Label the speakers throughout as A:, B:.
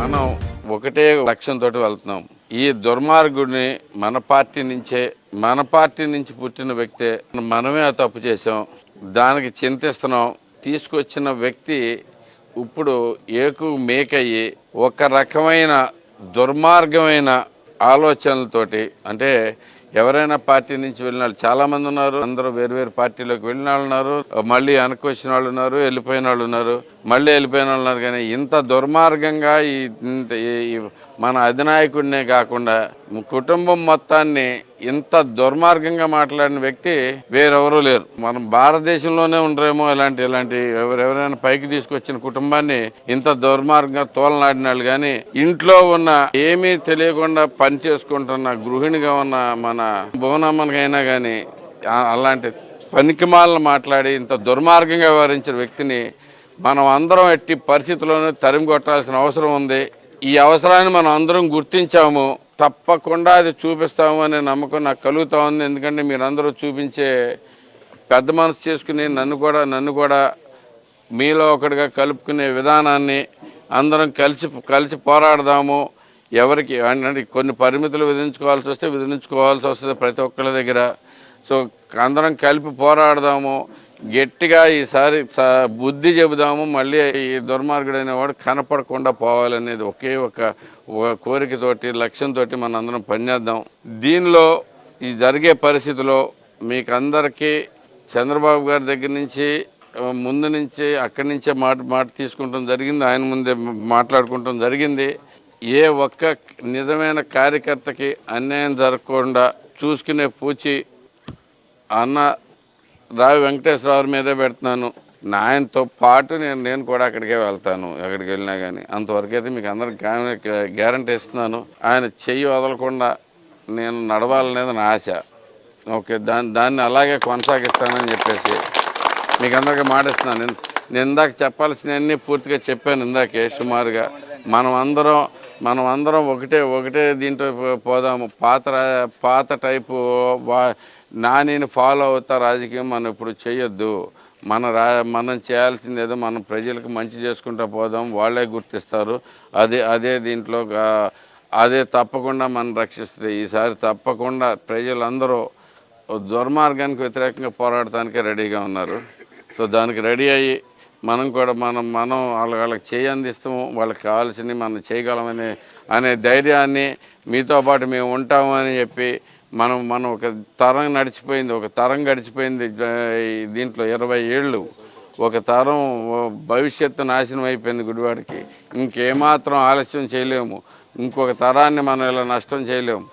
A: మనం ఒకటే లక్ష్యంతో వెళ్తున్నాం. ఈ దుర్మార్గుడిని మన పార్టీ నుంచే మన పార్టీ నుంచి పుట్టిన వ్యక్తే మనమే తప్పు చేసాం దానికి చింతిస్తున్నాం. తీసుకొచ్చిన వ్యక్తి ఇప్పుడు ఏకు మేకయ్యి ఒక రకమైన దుర్మార్గమైన ఆలోచనలతోటి అంటే ఎవరైనా పార్టీ నుంచి వెళ్ళిన వాళ్ళు చాలా మంది ఉన్నారు. అందరూ వేరు వేరు పార్టీలోకి వెళ్ళిన వాళ్ళు ఉన్నారు. మళ్ళీ వెనక్కి వచ్చిన వాళ్ళు ఉన్నారు వెళ్ళిపోయిన వాళ్ళు ఉన్నారు. మళ్ళీ వెళ్ళిపోయిన వాళ్ళు ఉన్నారు కానీ ఇంత దుర్మార్గంగా ఈ మన అధినాయకుడినే కాకుండా కుటుంబం మొత్తాన్ని ఇంత దుర్మార్గంగా మాట్లాడిన వ్యక్తి వేరెవరూ లేరు. మనం భారతదేశంలోనే ఉండరేమో ఇలాంటి ఇలాంటి ఎవరెవరైనా పైకి తీసుకొచ్చిన కుటుంబాన్ని ఇంత దుర్మార్గంగా తోలనాడినాడు వాళ్ళు కానీ ఇంట్లో ఉన్న ఏమీ తెలియకుండా పని చేసుకుంటున్న గృహిణిగా ఉన్న మన భువనమ్మనికైనా కానీ అలాంటి పనికిమాలను మాట్లాడి ఇంత దుర్మార్గంగా వ్యవహరించిన వ్యక్తిని మనం అందరం ఎట్టి పరిస్థితుల్లోనూ తరిమి కొట్టాల్సిన అవసరం ఉంది. ఈ అవసరాన్ని మనం అందరం గుర్తించాము. తప్పకుండా అది చూపిస్తాము అనే నమ్మకం నాకు కలుగుతా ఉంది. ఎందుకంటే మీరందరూ చూపించే పెద్ద మనసు చేసుకుని నన్ను కూడా నన్ను కూడా మీలో ఒకటిగా కలుపుకునే విధానాన్ని అందరం కలిసి కలిసి పోరాడదాము. ఎవరికి అంటే కొన్ని పరిమితులు విధించుకోవాల్సి వస్తే విధించుకోవాల్సి వస్తుంది ప్రతి ఒక్కరి దగ్గర. సో అందరం కలిపి పోరాడదాము. గట్టిగా ఈసారి బుద్ధి చెబుదాము మళ్ళీ ఈ దుర్మార్గుడైన వాడు కనపడకుండా పోవాలనేది ఒకే ఒక కోరికతోటి లక్ష్యంతో మనం అందరం పనిచేద్దాం దీనిలో ఈ జరిగే పరిస్థితిలో మీకు అందరికీ చంద్రబాబు గారి దగ్గర నుంచి ముందు నుంచి అక్కడి నుంచే మాట మాట తీసుకుంటాం జరిగింది ఆయన ముందే మాట్లాడుకుంటాం జరిగింది. ఏ ఒక్క నిజమైన కార్యకర్తకి అన్యాయం జరగకుండా చూసుకునే పూచి అన్న రావి వెంకటేశ్వరరావు మీదే పెడుతున్నాను. ఆయనతో పాటు నేను నేను కూడా అక్కడికే వెళ్తాను ఎక్కడికి వెళ్ళినా కానీ అంతవరకు అయితే మీకు అందరికి గ్యారంటీ ఇస్తున్నాను. ఆయన చెయ్యి వదలకుండా నేను నడవాలనేది నా ఆశ. ఓకే దాన్ని దాన్ని అలాగే కొనసాగిస్తానని చెప్పేసి మీకు అందరికీ మాటిస్తున్నాను నేను నేను ఇందాక చెప్పాల్సినవన్నీ పూర్తిగా చెప్పాను ఇందాకే సుమారుగా. మనం అందరం మనం అందరం ఒకటే ఒకటే దీంట్లో పో- పోదాము. పాత పాత టైపు వా నానిని ఫాలో అవుతా రాజకీయం మనం ఇప్పుడు చేయొద్దు. మన రా మనం చేయాల్సింది ఏదో మనం ప్రజలకు మంచి చేసుకుంటూ పోదాం వాళ్ళే గుర్తిస్తారు. అదే అదే దీంట్లో అదే తప్పకుండా మనం రక్షిస్తుంది ఈసారి తప్పకుండా ప్రజలందరూ దుర్మార్గానికి వ్యతిరేకంగా పోరాడటానికి రెడీగా ఉన్నారు. సో దానికి రెడీ అయ్యి మనం కూడా మనం మనం వాళ్ళ వాళ్ళకి చేయి అందిస్తాము వాళ్ళకి కావాల్సినవి మనం చేయగలమనే అనే ధైర్యాన్ని మీతో పాటు మేము ఉంటాము అని చెప్పి మనం మనం ఒక తరం నడిచిపోయింది ఒక తరం గడిచిపోయింది దీంట్లో ఇరవై ఏళ్ళు. ఒక తరం భవిష్యత్తు నాశనం అయిపోయింది గుడివాడికి. ఇంకేమాత్రం ఆలస్యం చేయలేము. ఇంకొక తరాన్ని మనం ఇలా నష్టం చేయలేము.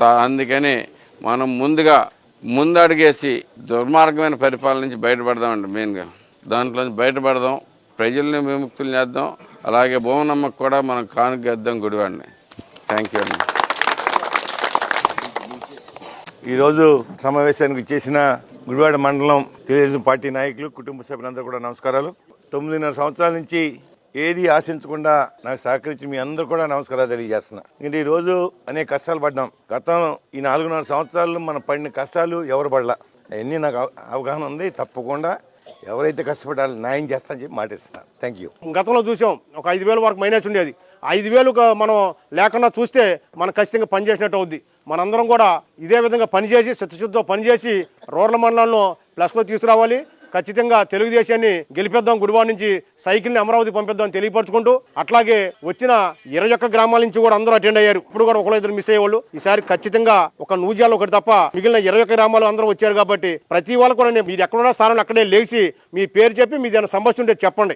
A: తా- అందుకని మనం ముందుగా ముందడుగేసి దుర్మార్గమైన పరిపాలన నుంచి బయటపడదామండి మెయిన్గా. దాంట్లో నుంచి బయటపడదాం. ప్రజల్ని విముక్తులు చేద్దాం. అలాగే భువనమ్మకు కూడా మనం కానుకేద్దాం గుడివాడిని. థ్యాంక్ యూ అండి.
B: ఈరోజు సమావేశానికి చేసిన గుడివాడ మండలం తెలుగుదేశం పార్టీ నాయకులు కుటుంబ సభ్యులందరూ కూడా నమస్కారాలు. తొమ్మిదిన్నర సంవత్సరాల నుంచి ఏది ఆశించకుండా నాకు సహకరించి మీ అందరూ కూడా నమస్కారాలు తెలియజేస్తున్నా. ఎందుకంటే ఈ రోజు అనేక కష్టాలు పడ్డాం. గతం ఈ నాలుగున్నర సంవత్సరాలు మనం పడిన కష్టాలు ఎవరు పడలా. అవన్నీ నాకు అవగాహన ఉంది. తప్పకుండా ఎవరైతే కష్టపడాలి న్యాయం చేస్తా అని చెప్పి మాటిస్తున్నాను థ్యాంక్ యూ
C: గతంలో చూసాం ఒక ఐదు వేల వరకు మైనస్ ఉండేది. ఐదు వేలు మనం లేకుండా చూస్తే మనం ఖచ్చితంగా పనిచేసినట్టు అవుద్ది. మనందరం కూడా ఇదే విధంగా పనిచేసి చిత్తశుద్ధితో పనిచేసి రూరల్ మండలంలో ప్లస్లో తీసుకురావాలి. ఖచ్చితంగా తెలుగుదేశాన్ని గెలిపేద్దాం గుడివాడ నుంచి సైకిల్ని అమరావతి పంపిద్దాం తెలియపరచుకుంటూ అట్లాగే వచ్చిన ఇరవై ఒక్క గ్రామాల నుంచి కూడా అందరూ అటెండ్ అయ్యారు. ఇప్పుడు కూడా ఒకళ్ళు ఇద్దరు మిస్ అయ్యేవాళ్ళు. ఈసారి ఖచ్చితంగా ఒక నూజియాలు ఒకటి తప్ప మిగిలిన ఇరవై ఒక్క గ్రామాలు అందరూ వచ్చారు కాబట్టి ప్రతి వాళ్ళు కూడా నేను మీరు ఎక్కడున్నా స్థానంలో అక్కడే లేచి మీ పేరు చెప్పి మీ ఏదైనా సమస్య ఉంటే చెప్పండి.